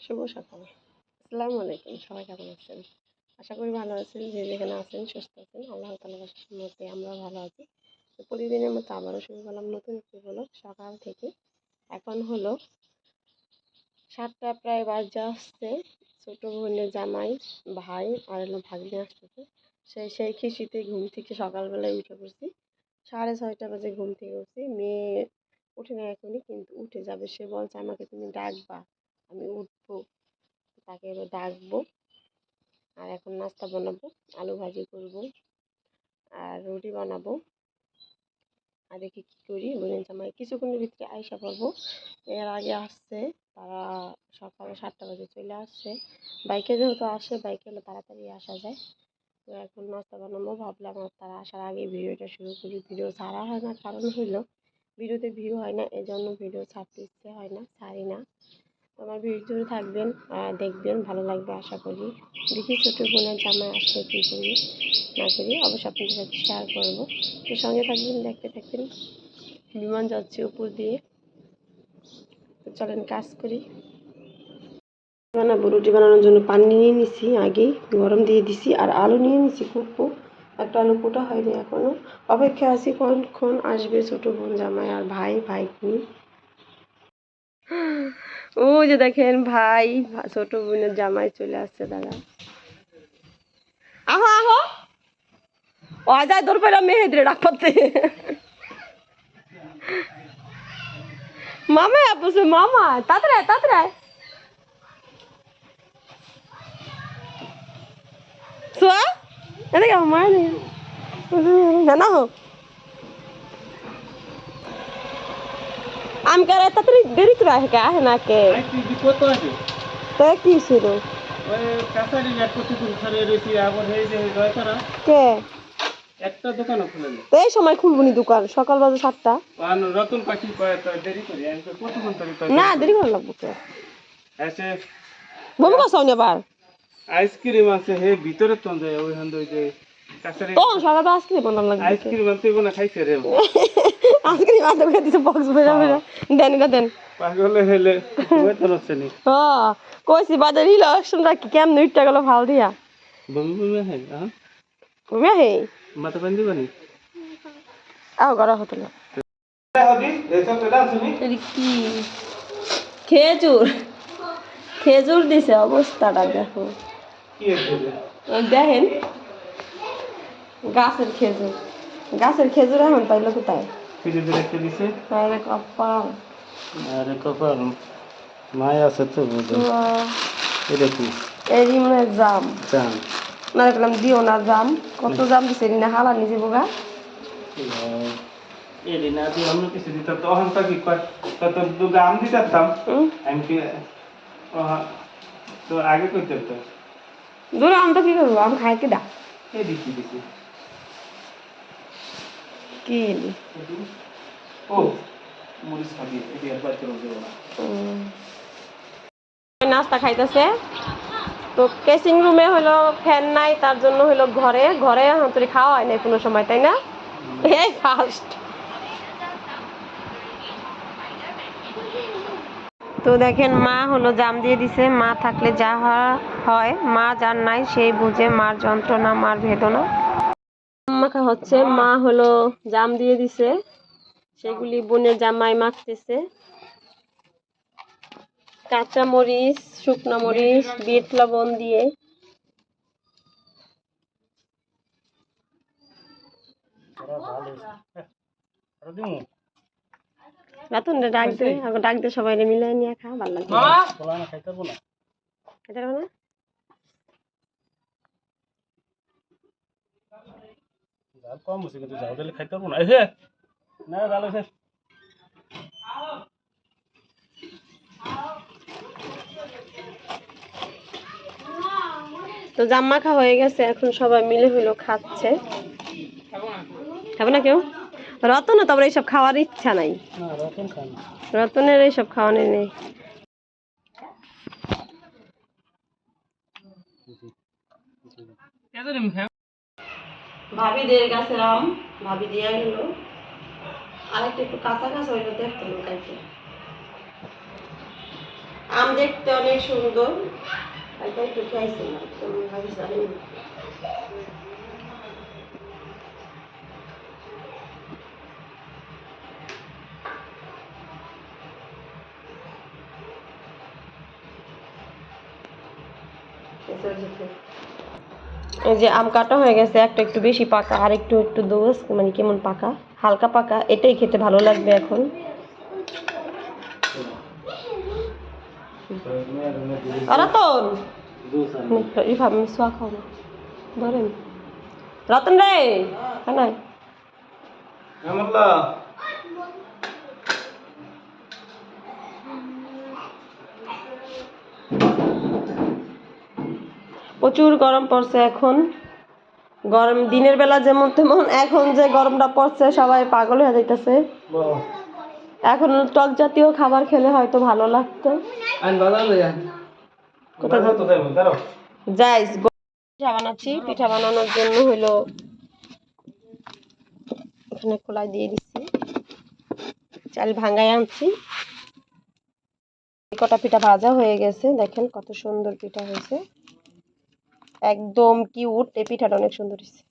শুভ সকাল। আসসালামু আলাইকুম, সবাই কেমন আছেন? আশা করি ভালো আছেন, যে যেখানে আছেন, সুস্থ আছেন। আল্লাহ তালার মতে আমরা ভালো আছি। তো প্রতিদিনের মতো আবারও শুরু করলাম নতুন একটি হলো সকাল থেকে এখন হলো সাতটা, প্রায় বাজে আসছে। ছোটো বোনের জামাই, ভাই আর হলো ভাগ্নে আসতেছে। সেই সেই খিসিতে ঘুম থেকে সকালবেলায় উঠে পড়ছি। সাড়ে ছয়টা বাজে ঘুম থেকে উঠছি। মেয়ে উঠে না এখনই, কিন্তু উঠে যাবে। সে বলছে, আমাকে তুমি ডাকবা। আমি উঠবো, তাকে এবার ডাকবো। আর এখন নাস্তা বানাবো, আলু ভাজি করব, আর রুটি বানাবো। আর দেখি কী করি বোনের জামাই কিছুক্ষণের ভিতরে আয়সা পাবো এর আগে আসছে, তারা সকাল সাতটা বাজে চলে আসছে। বাইকে যেহেতু আসে, বাইকে হলে তাড়াতাড়ি আসা যায়। তো এখন নাস্তা বানাবো, ভাবলাম আর তারা আসার আগে ভিডিওটা শুরু করি। ভিডিও ছাড়া হয় না, কারণ হইল, ভিডিওতে ভিউ হয় না, এজন্য ভিডিও ছাড়তে ইচ্ছে হয় না, ছাড়ি না। আমার ভিডিও থাকবেন দেখবেন, ভালো লাগবে আশা করি। দেখি ছোটো বোনের জামাই আসলে কী করি, না করি, অবশ্যই আপনাদের সাথে শেয়ার করব। তো সঙ্গে থাকবেন, দেখতে থাকবেন। বিমান যাচ্ছে উপর দিয়ে। তো চলেন কাজ করি। বানাবো, রুটি বানানোর জন্য পানি নিয়ে নিছি আগে, গরম দিয়ে দিছি, আর আলু নিয়ে নিছি কুটবো। একটা আলু কোটা হয়নি এখনও। অপেক্ষা আছি কখন আসবে ছোটো বোন জামাই আর ভাই ভাইনি ও যে দেখেন ভাই, ছোট বোনের জামাই চলে আসছে দাদা আহো আহো। অজায় দৌড় পেলাম মেহেদ্রে ডাক করতে মামা বসে মামা, তাড়াতাড়ি তাড়াতাড়ি সোয়া, এদিকে আমার মায়ের দিকে না হোক তাড়াতাড়ি দেরি করে আসে কে আসে না কে কত আছে তো কি ছিল ওই কাছারি রয়েছি আবার এই যে করা কে একটা দোকানও খুলে তো এই সময় খুলবনি দোকান সকাল বাজে সাতটা রতন পাখি কয় তো দেরি করি আমি তো কতক্ষণ ধরে তো না দেরি করে লাগবো কে এসে বমি নি আবার আইসক্রিম আছে হে ভিতরে তো ওই হান ওই যে কাছারি তখন সকালবেলা আইসক্রিম বানাম লাগবে আইসক্রিম আনতে না খাইছে রে আনতে করে দিছে বক্স বেরা বেরা দেন এটা দেন। পাগলে হেলে ওই তো হচ্ছে নি। হ কইছি বাজার কেমন উঠটা গেল ভালো দিয়া? বমি বমি হে হ্যাঁ ঘুমিয়া হে মাথা বান্ধি বানি আও গড়া হতো না হদি এসব পেলা শুনি কি? খেজুর। খেজুর দিছে অবস্থাটা দেখো। দেখেন। গাছের খেজুর। গাছের খেজুর এখন পাইলো কোথায়? ফিরে রেখে দিছে? আরে কপাল। আরে কপাল মায় আছে তো বুঝো। এটা কি? মনে জাম। চান না দেখলাম দিও না জাম। কত জাম দিছে এরি না হালা নিজে বোগা এলি না দিয়ে অন্য কিছু দিতাম তো অহন তো কি কয়? তত দুগা আম দিতাম। আমি কি তো আগে করতে তো? দূরে আম তো কি করব? আম খাই কি দা? এই দিচ্ছি দিচ্ছি উম। নাস্তা খাইতেছে? তো কেসিং রুমে হলো ফ্যান নাই, তার জন্য হলো ঘরে। ঘরে হাতুড়ি খাওয়া হয় না কোনো সময়, তাই না? এই ফার্স্ট তো দেখেন, মা হলো জাম দিয়ে দিছে। মা থাকলে যা হয়- মা যার নাই সেই বুঝে, মার যন্ত্রণা, মার বেদনা। মাখা হচ্ছে মা হলো জাম দিয়ে দিছে সেগুলি বোনের জামাই মাখতেছে। কাঁচা মরিচ শুকনো মরিচ বিট লবণ দিয়ে। রাতুন ডাক দে ডাক দে সবাই মিলে নিয়ে খা ভালো লাগবে। না খাইতে পারব না খেতে পারবে না জাল কম কিন্তু জাল দিলে খাইতে পারব না। এসে না জাল তো জাম মাখা হয়ে গেছে এখন সবাই মিলে হইল খাচ্ছে। খাবে না কেউ? রতন তো আবার এইসব খাওয়ার ইচ্ছা নাই। না রতন খান রতনের এইসব খাওয়ানো নেই ভাবিদের গাছের আম ভাবি দিয়া গেল আরেকটা একটু কাঁচা কাঁচা হইল, দেখতো কালকে। আম দেখতে অনেক সুন্দর। তাই একটু খাইছিলাম কেমন লাগে জানি না। এই যে আম কাটা হয়ে গেছে, একটা একটু বেশি পাকা, আর একটু একটু দোষ মানে কেমন পাকা? হালকা পাকা, এটাই খেতে ভালো লাগবে এখন। রতন! ধরেন। রতন রে! নাই। প্রচুর গরম পড়ছে এখন। গরম দিনের বেলা যেমন তেমন এখন যে গরমটা পড়ছে সবাই পাগল হয়ে যাইতেছে। এখন টক জাতীয় খাবার খেলে হয়তো ভালো লাগতো। যাই পিঠা বানাচ্ছি। পিঠা বানানোর জন্য হলো এখানে খোলাই দিয়ে দিচ্ছি চাল ভাঙায় আনছি। কটা পিঠা ভাজা হয়ে গেছে দেখেন কত সুন্দর পিঠা হয়েছে। একদম কিউট এই পিঠাটা অনেক সুন্দর হয়েছে।